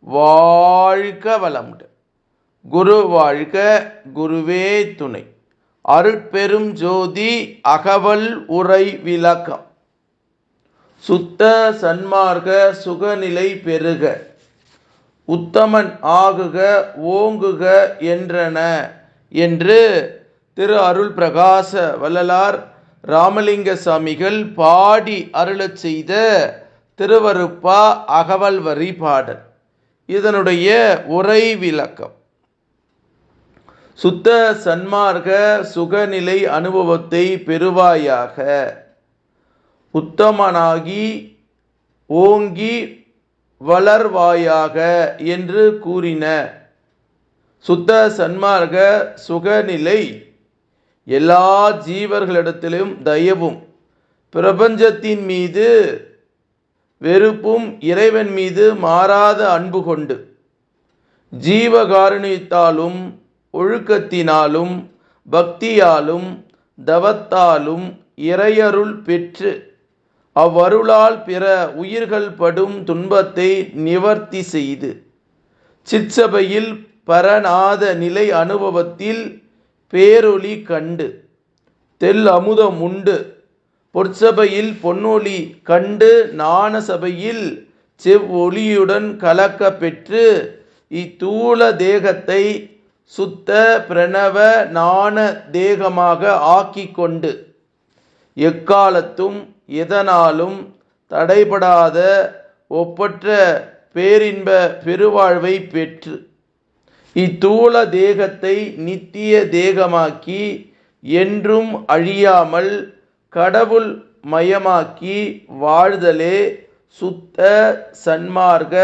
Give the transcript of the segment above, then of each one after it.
வாழ்க வளமுடன். குரு வாழ்க குருவே துணை. அருட்பெரும் ஜோதி அகவல் உரை விளக்கம். சுத்த சன்மார்க்க சுகநிலை பெருக. உத்தமன் ஆகுக ஓங்குக என்றன என்று திரு அருள் பிரகாச வள்ளலார் ராமலிங்க சாமிகள் பாடி அருளச் செய்த திருவருப்பா அகவல் வரி பாடல். இதனுடைய உரை விளக்கம். சுத்த சன்மார்க்க சுகநிலை அனுபவத்தை பெறுவாயாக. உத்தமனாகி ஓங்கி வளர்வாயாக என்று கூறின. சுத்த சன்மார்க்க சுகநிலை எல்லா ஜீவர்களிடத்திலும் தயவும். பிரபஞ்சத்தின் மீது வெறுப்பும் இறைவன் மீது மாறாத அன்பு கொண்டு ஜீவகாருணியத்தாலும் ஒழுக்கத்தினாலும் பக்தியாலும் தவத்தாலும் இறையருள் பெற்று அவ்வருளால் பிற உயிர்கள் படும் துன்பத்தை நிவர்த்தி செய்து சிற்சபையில் பரநாத நிலை அனுபவத்தில் பேரொளி கண்டு தெல் அமுதம் உண்டு. பொற்சபையில் பொன்னொளி கண்டு ஞான சபையில் செவ்வொளியுடன் கலக்க பெற்று இத்தூல தேகத்தை சுத்த பிரணவ ஞான தேகமாக ஆக்கி கொண்டு எக்காலத்தும் எதனாலும் தடைபடாத ஒப்பற்ற பேரின்ப பெருவாழ்வை பெற்று இத்தூல தேகத்தை நித்திய தேகமாக்கி என்றும் அழியாமல் கடவுள் மயமாக்கி வாழ்தலே சுத்த சன்மார்க்க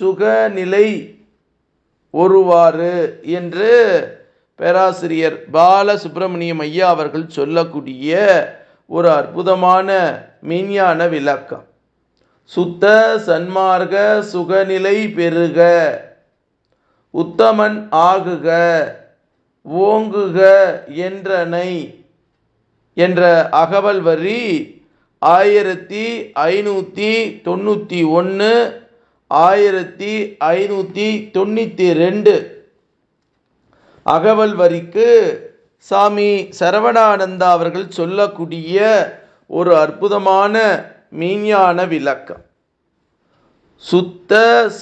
சுகநிலை ஒருவாறு என்று பேராசிரியர் பாலசுப்பிரமணியம் ஐயா அவர்கள் சொல்லக்கூடிய ஒரு அற்புதமான மெய்ஞான விளக்கம். சுத்த சன்மார்க்க சுகநிலை பெருக உத்தமன் ஆகுக ஓங்குக என்றனை என்ற அகவல் வரி ஆயிரத்தி ஐநூற்றி தொண்ணூற்றி ஒன்று ஆயிரத்தி ஐநூற்றி தொண்ணூற்றி ரெண்டு. அகவல் வரிக்கு சாமி சரவணானந்தா அவர்கள் சொல்லக்கூடிய ஒரு அற்புதமான மீஞான விளக்கம். சுத்த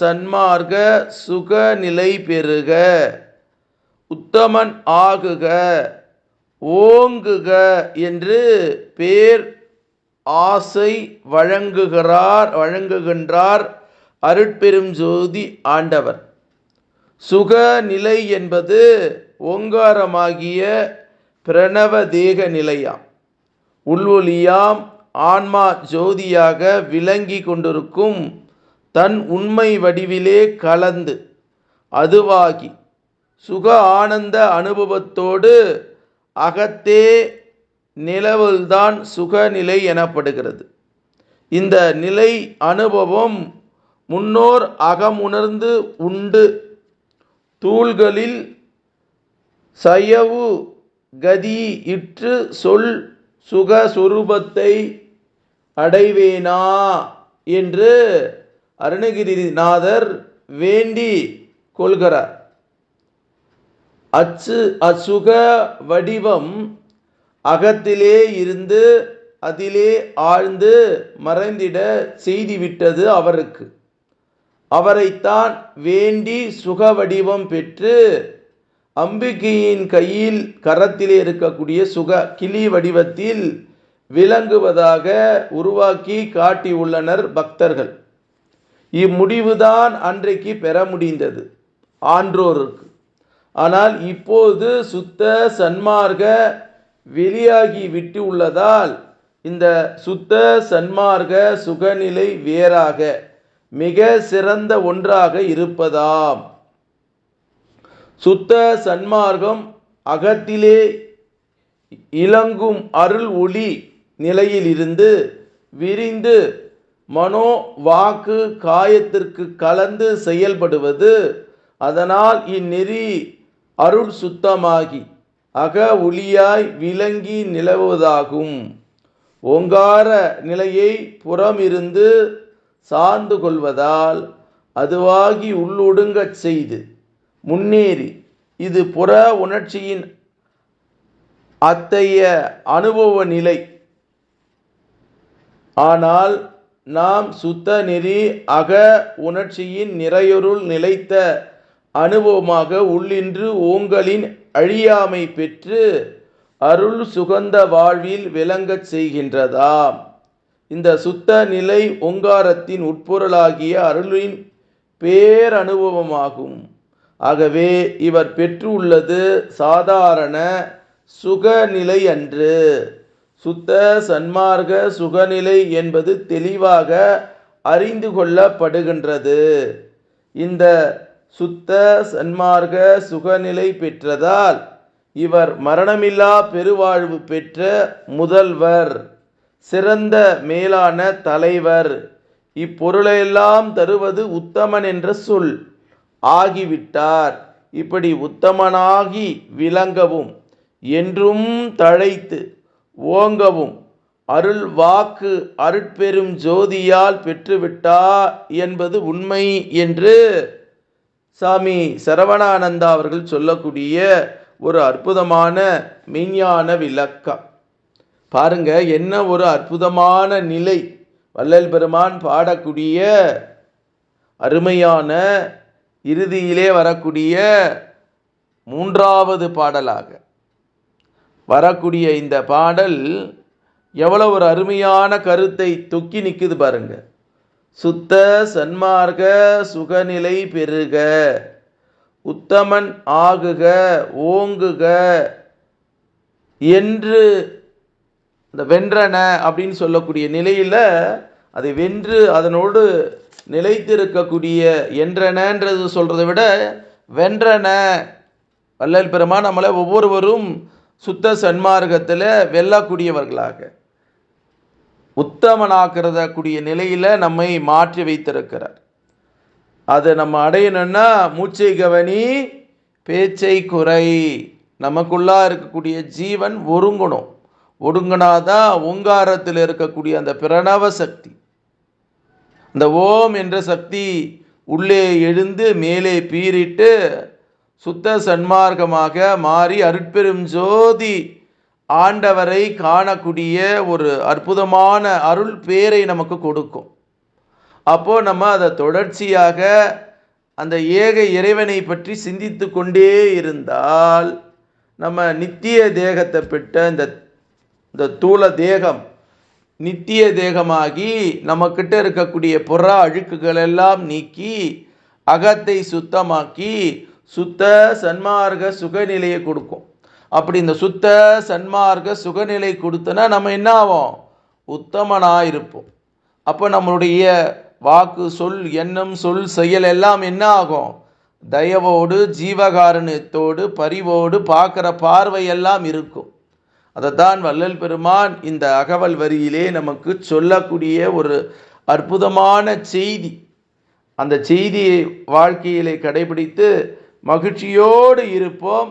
சன்மார்க சுகநிலை பெறுக உத்தமன் ஆகுக ஓங்குக என்று பேர் ஆசை வழங்குகிறார் வழங்குகின்றார் அருட்பெரும் ஜோதி ஆண்டவர். சுகநிலை என்பது ஓங்காரமாகிய பிரணவ தேக நிலையாம். உள்வொலியாம் ஆன்மா ஜோதியாக விளங்கி கொண்டிருக்கும் தன் உண்மை வடிவிலே கலந்து அதுவாகி சுக ஆனந்த அனுபவத்தோடு அகத்தே நிலவுதான் சுகநிலை எனப்படுகிறது. இந்த நிலை அனுபவம் முன்னோர் அகமுணர்ந்து உண்டு. தூள்களில் சயவு கதி இற்று சொல் சுகஸ்வரூபத்தை அடைவேனா என்று அருணகிரிநாதர் வேண்டி கொள்கிறார். அச்சு அசுக வடிவம் அகத்திலே இருந்து அதிலே ஆழ்ந்து மறைந்திட செய்துவிட்டது அவருக்கு. அவரைத்தான் வேண்டி சுக வடிவம் பெற்று அம்பிகையின் கையில் கரத்திலே இருக்கக்கூடிய சுக கிளி வடிவத்தில் விளங்குவதாக உருவாக்கி காட்டியுள்ளனர் பக்தர்கள். இம்முடிவுதான் அன்றைக்கு பெற முடிந்தது. ஆன்றோருக்கு. ஆனால் இப்போது சுத்த சன்மார்க்க வெளியாகி விட்டு உள்ளதால் இந்த சுத்த சன்மார்க சுகநிலை வேறாக மிக சிறந்த ஒன்றாக இருப்பதாம். சுத்த சன்மார்க்கம் அகத்திலே இளங்கும் அருள் ஒளி நிலையிலிருந்து விரிந்து மனோ வாக்கு காயத்திற்கு கலந்து செயல்படுவது அதனால் இந்நெறி அருள் சுத்தமாகி அக ஒளியாய் விளங்கி நிலவுவதாகும். ஓங்கார நிலையை புறமிருந்து சார்ந்து கொள்வதால் அதுவாகி உள்ளொடுங்கச் செய்து முன்னேறி. இது புற உணர்ச்சியின் அத்தகைய அனுபவ நிலை. ஆனால் நாம் சுத்த நெறி அக உணர்ச்சியின் நிறையொருள் நிலைத்த அனுபவமாக உள்ளின்று ஓங்கலின் அழியாமை பெற்று அருள் சுகந்த வாழ்வில் விளங்கச் செய்கின்றதாம். இந்த சுத்த நிலை ஓங்காரத்தின் உட்பொருளாகிய அருளின் பேரனுபவமாகும். ஆகவே இவர் பெற்றுள்ளது சாதாரண சுகநிலை அன்று. சுத்த சன்மார்க்க சுகநிலை என்பது தெளிவாக அறிந்து கொள்ளப்படுகின்றது. இந்த சுத்த சன்மார்க்க சுகநிலை பெற்றதால் இவர் மரணமில்லா பெருவாழ்வு பெற்ற முதல்வர் சிறந்த மேலான தலைவர். இப்பொருளையெல்லாம் தருவது உத்தமன் என்ற சொல் ஆகிவிட்டார். இப்படி உத்தமனாகி விளங்கவும் என்றும் தழைத்து ஓங்கவும் அருள் வாக்கு அருட்பெரும் ஜோதியால் பெற்றுவிட்டா என்பது உண்மை என்று சாமி சரவணானந்தா அவர்கள் சொல்லக்கூடிய ஒரு அற்புதமான மெய்ஞான விளக்கம். பாருங்க என்ன ஒரு அற்புதமான நிலை வள்ளல் பெருமான் பாடக்கூடிய அருமையான இறுதியிலே வரக்கூடிய மூன்றாவது பாடலாக. வரக்கூடிய இந்த பாடல் எவ்வளோ ஒரு அருமையான கருத்தை தொக்கி நிற்குது பாருங்கள் சுத்த சன்மார்க்க சுகநிலை பெருக. உத்தமன் ஆகுக ஓங்குக. என்று இந்த வென்றன அப்படின்னு சொல்லக்கூடிய நிலையில் அதை வென்று அதனோடு நிலைத்திருக்கக்கூடிய என்றனன்றது சொல்கிறத விட வென்றன. வல்லல் பெருமா நம்மளை ஒவ்வொருவரும் சுத்த சன்மார்க்கத்தில் வெல்லக்கூடியவர்களாக. உத்தமனாக்கிறத கூடிய நிலையில் நம்மை மாற்றி வைத்திருக்கிறார். அதை நம்ம அடையணும்னா மூச்சை கவனி பேச்சை குறை. நமக்குள்ளா இருக்கக்கூடிய ஜீவன் ஒருங்கணும். ஒடுங்கினாதான் ஓங்காரத்தில் இருக்கக்கூடிய அந்த பிரணவ சக்தி. அந்த ஓம் என்ற சக்தி உள்ளே எழுந்து மேலே பீறிட்டு சுத்த சன்மார்க்கமாக மாறி அருட்பெரும் ஜோதி ஆண்டவரை காணக்கூடிய ஒரு அற்புதமான அருள் பேரை நமக்கு கொடுக்கும். அப்போது நம்ம அதை தொடர்ச்சியாக அந்த ஏக இறைவனை பற்றி சிந்தித்து கொண்டே இருந்தால் நம்ம நித்திய தேகத்தை பெற்ற இந்த இந்த தூள தேகம் நித்திய தேகமாகி நம்மக்கிட்ட இருக்கக்கூடிய புற அழுக்குகள் எல்லாம் நீக்கி அகத்தை சுத்தமாக்கி சுத்த சன்மார்க்க சுகநிலையை கொடுக்கும். அப்படி இந்த சுத்த சன்மார்க்க சுகநிலை கொடுத்தனா நம்ம என்ன ஆவோம் உத்தமனாக இருப்போம் அப்போ நம்மளுடைய வாக்கு சொல் எண்ணம் சொல் செயல் எல்லாம் என்ன ஆகும் தயவோடு ஜீவகாரணத்தோடு பரிவோடு பார்க்குற பார்வை எல்லாம் இருக்கும். அதைத்தான் வள்ளல் பெருமான் இந்த அகவல் வரியிலே நமக்கு சொல்லக்கூடிய ஒரு அற்புதமான செய்தி. அந்த செய்தியை வாழ்க்கையிலே கடைபிடித்து மகிழ்ச்சியோடு இருப்போம்.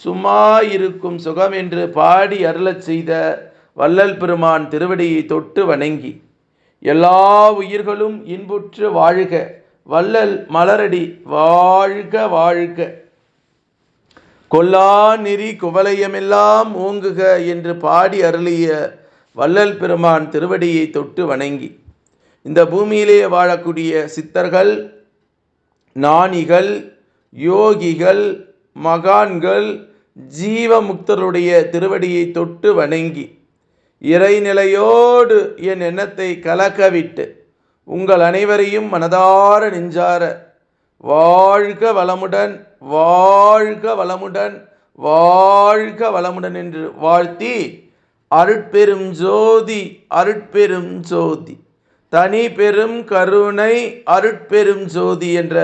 சும்மா இருக்கும் சுகம் என்று பாடி அருளச் செய்த வள்ளல் பெருமான் திருவடியை தொட்டு வணங்கி எல்லா உயிர்களும் இன்புற்று வாழ்க வள்ளல் மலரடி வாழ்க வாழ்க. கொல்லா நெறி குவலயமெல்லாம் ஓங்குக என்று பாடி அருளிய வள்ளல் பெருமான் திருவடியை தொட்டு வணங்கி இந்த பூமியிலே வாழக்கூடிய சித்தர்கள் ஞானிகள் யோகிகள் மகான்கள் ஜீவமுக்தருடைய திருவடியை தொட்டு வணங்கி இறைநிலையோடு என் எண்ணத்தை கலக்கவிட்டு உங்கள் அனைவரையும் மனதார நெஞ்சார வாழ்க வளமுடன் வாழ்க வளமுடன் வாழ்க வளமுடன் என்று வாழ்த்தி அருட்பெரும் ஜோதி அருட்பெரும் ஜோதி தனி பெரும் கருணை அருட்பெரும் ஜோதி என்ற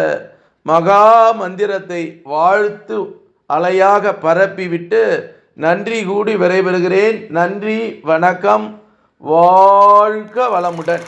மகா மந்திரத்தை வாழ்த்து அலையாக பரப்பிவிட்டு நன்றி கூடி விரைபெறுகிறேன். நன்றி வணக்கம். வாழ்க வளமுடன்.